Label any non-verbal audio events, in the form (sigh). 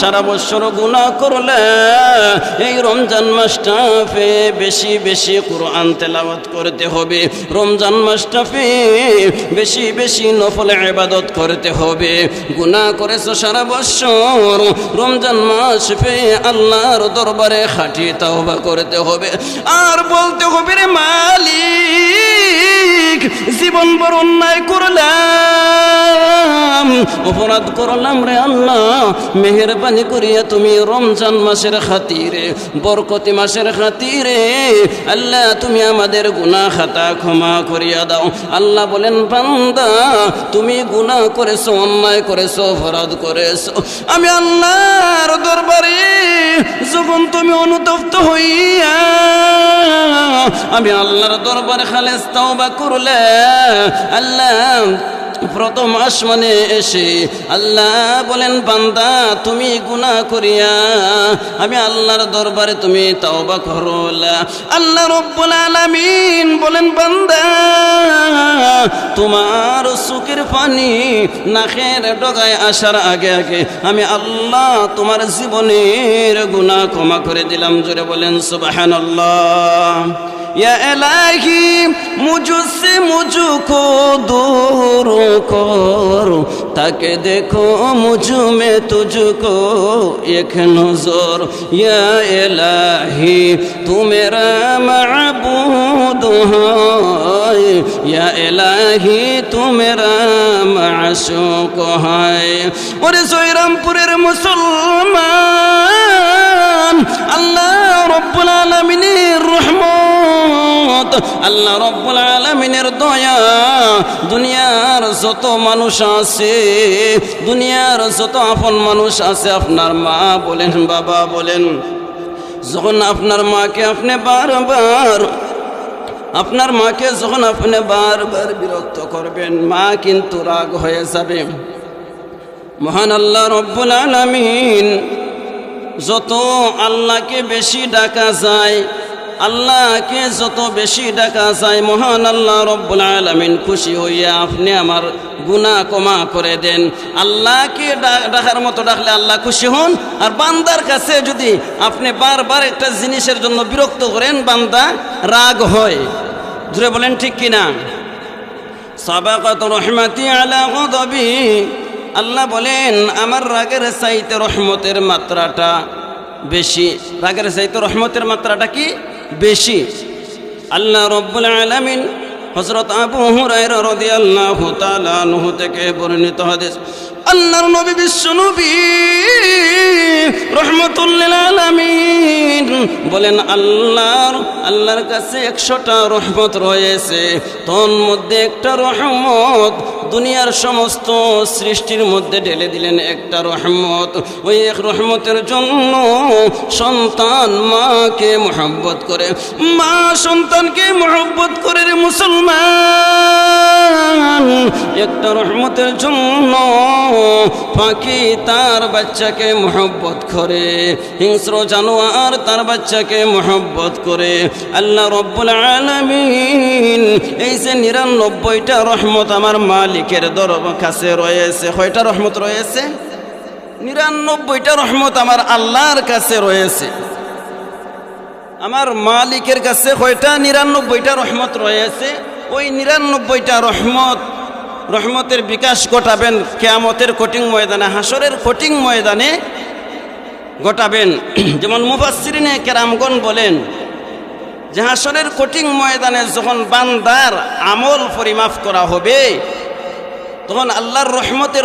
সারা বছর গুণা করলে এই রমজান মাসটা পে বেশি বেশি কোরআন তেলাওয়াত করতে হবে। রমজান মাসটা পে বেশি বেশি নফল ইবাদত করতে হবে। গুণা করেছ সারা বছর, রমজান মাস পে আল্লাহর দরবারে খাটি তাওবা করতে হবে। আর বলতে হবে রে মালিক, জীবন বড় অন্যায় করলাম অপরাধ করলাম রে আল্লাহ। মেহরবানি করিয়া তুমি রমজান মাসের খাতিরে, বরকতি মাসের খাতিরে, আল্লাহ তুমি আমাদের গুনাহ খাতা ক্ষমা করিয়া দাও। আল্লাহ বলেন, বান্দা, তুমি গুনাহ করেছ, অন্যায় করেছ, অপরাধ করেছ। আমি আল্লাহর দরবারে যখন তুমি অনুতপ্ত হইয়া, আমি আল্লাহর দরবারে খালেস তাওবা করলে, আল্লাহ প্রথম আসমানে এসে আল্লাহ বলেন, বান্দা, তুমি গুনাহ করিয়া, আমি আল্লাহর দরবারে তুমি তাওবা করলা আল্লাহ রব্বুল আলামিন বলেন, বান্দা, তোমার সুখের পানি নাকের ডগায় আসার আগে আগে আমি আল্লাহ তোমার জীবনের গুনাহ ক্ষমা করে দিলাম। জোরে বলেন এলাহি মুজুসে মুজুকো দূর কর। তাকে দেখো মুজুমে তুজুকো এখ নজর। ইয়া এলাহি তুমেরা মাবু ইয়া এলাহি তুমেরা মাসু কহায় ওরে জয়রামপুরের মুসলমান, আল্লাহ রব্বুল আলমিনের রহমান আল্লাহ রব্বুল আলমিনের দয়া। দুনিয়ার যত মানুষ আছে, দুনিয়ার যত আপন মানুষ আছে, আপনার মা বলেন, বাবা বলেন, যখন আপনার মাকে আপনি বারবার, আপনার মাকে যখন আপনি বারবার বিরক্ত করবেন, মা কিন্তু রাগ হয়ে যাবে। মহান আল্লাহ রব্বুল আলমিন, যত আল্লাহকে বেশি ডাকা যায় আল্লাহকে যত বেশি ডাকা যায়, মহান আল্লাহ রব্বুল আলমিন খুশি হইয়া আপনি আমার গুনাহ ক্ষমা করে দেন। আল্লাহকে ডাকার মতো ডাকলে আল্লাহ খুশি হন। আর বান্দার কাছে যদি আপনি বারবার একটা জিনিসের জন্য বিরক্ত করেন, বান্দা রাগ হয়। ধরে বলেন ঠিক কিনা? সাবাকাত রহমাতি আলা গদবি। আল্লাহ বলেন, আমার রাগের চাইতে রহমতের মাত্রাটা বেশি। রাগের চাইতে রহমতের মাত্রাটা কি? বেশি। আল্লাহ রব্বুল আলমিন হজরত আবু হুরাই রাদিয়াল্লাহু তাআলা থেকে বর্ণিত হাদিস আল্লাহর নবী বিশ্ব নবী, রহমতুল্লিল আলামিন বলেন, আল্লাহর আল্লাহর কাছে একশোটা রহমত রয়েছে। তোর মধ্যে একটা রহমত, দুনিয়ার সমস্ত সৃষ্টির মধ্যে ঢেলে দিলেন একটা রহমত। ওই এক রহমতের জন্য সন্তান মাকে মোহব্বত করে, মা সন্তানকে মোহব্বত করে রে মুসলমান। একটা রহমতের জন্য পাখি তার বাচ্চাকে মোহব্বত করে, হিংস্র জানোয়ার তার বাচ্চাকে মোহব্বত করে। আল্লাহ রব্বুল আলমিন, এই যে নিরানব্বইটা রহমত আমার মালিকের দর কাছে রয়েছে। কয়টা রহমত রয়েছে? নিরানব্বইটা রহমত আমার আল্লাহর কাছে রয়েছে। আমার মালিকের কাছে কয়টা? নিরানব্বইটা রহমত রয়েছে। ওই নিরানব্বইটা রহমত রহমতের বিকাশ ঘটাবেন, কেয়ামতের কঠিন ময়দানে হাসরের কঠিন ময়দানে ঘটাবেন। (clears throat) যেমন মুফাসরিনে কেরামগণ বলেন যে হাসরের কঠিন ময়দানে যখন বান্দার আমল পরিমাপ করা হবে, তখন আল্লাহর রহমতের